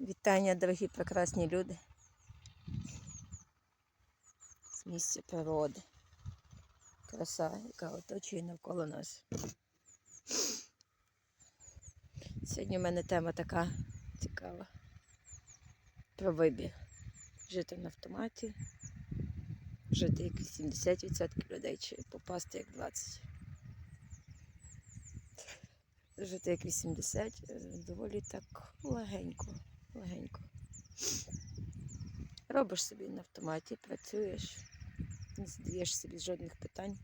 Вітання, дорогі прекрасні люди. З місця природи. Краса, яка оточує навколо нас. Сьогодні в мене тема така цікава. Про вибір. Жити на автоматі, жити як 70% людей, чи попасти як 20%. Жити як 80 е, доволі так легенько, легенько. Робиш собі на автоматі, працюєш, не задаєш собі жодних питань.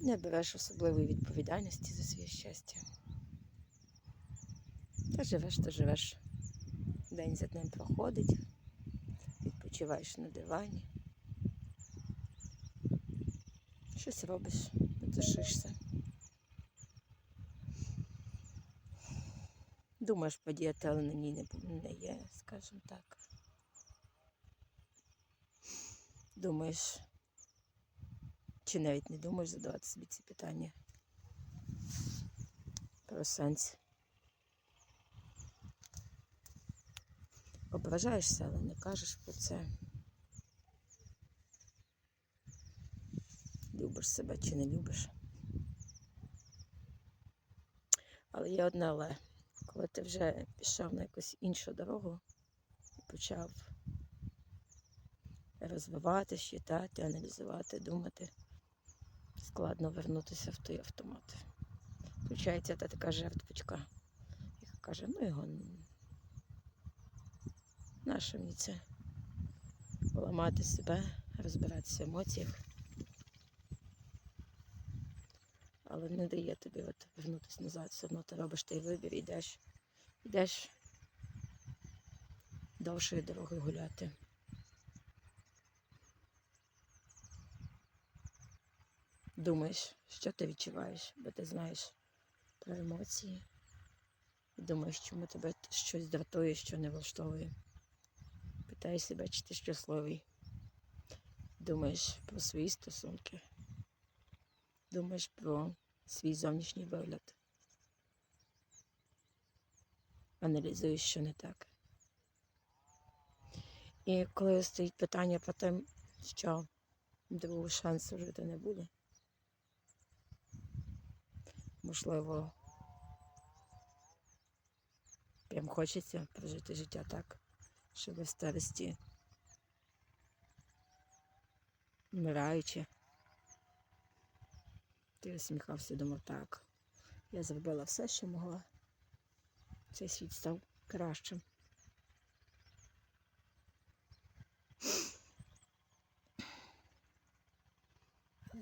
Не береш особливої відповідальності за своє щастя. Та живеш, то живеш. День за днем проходить, відпочиваєш на дивані. Щось робиш, тишишся. Думаєш подіяти, але на ній не, є, скажімо так. Думаєш, чи навіть не думаєш задавати собі ці питання про сенс. Ображаєшся, але не кажеш про це. Любиш себе чи не любиш. Але є одне але. Коли ти вже пішов на якусь іншу дорогу і почав розвиватися, читати, аналізувати, думати, складно вернутися в той автомат. Включається та така жертвочка, яка каже, ну його нащо мені це поламати себе, розбиратися в емоціях. але не дає тобі от вернутися назад. Все одно ти робиш той вибір, йдеш, йдеш довшою дорогою гуляти. Думаєш, що ти відчуваєш, бо ти знаєш про емоції. І думаєш, чому тебе щось дратує, що не влаштовує. Питаєш себе, чи ти щасливий. Думаєш про свої стосунки думаєш про свій зовнішній вигляд. Аналізуєш, що не так. І коли стоїть питання про те, що другого шансу жити не буде, можливо, прям хочеться прожити життя так, щоб в старості, вмираючи, ти усміхався, думав, так. Я зробила все, що могла. Цей світ став кращим.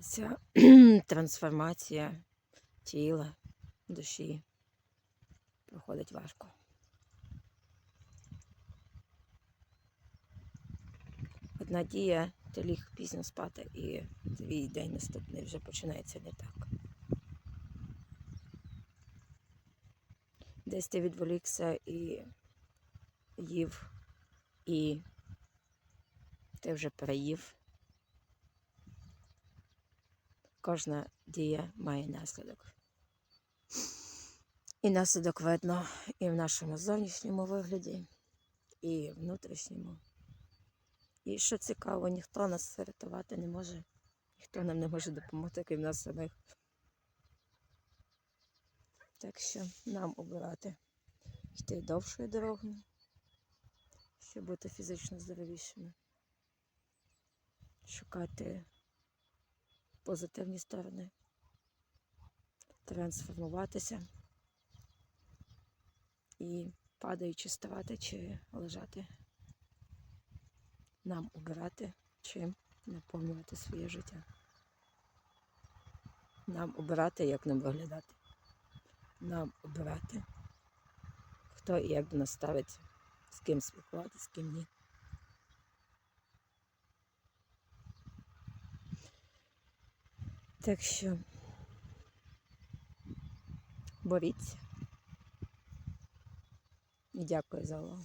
Ця трансформація тіла, душі проходить важко. Одна дія, ти ліг пізно спати і твій день наступний вже починається не так. Десь ти відволікся і їв, і ти вже переїв. Кожна дія має наслідок. І наслідок видно і в нашому зовнішньому вигляді, і внутрішньому. І що цікаво, ніхто нас рятувати не може, ніхто нам не може допомогти, крім нас самих. Так що нам обирати йти довшою дорогою, щоб бути фізично здоровішими, шукати позитивні сторони, трансформуватися і падаючи ставати чи лежати нам обирати, чим наповнювати своє життя. Нам обирати, як нам виглядати. Нам обирати, хто і як до нас ставиться, з ким спілкуватися, з ким ні. Так що боріться. І дякую за увагу.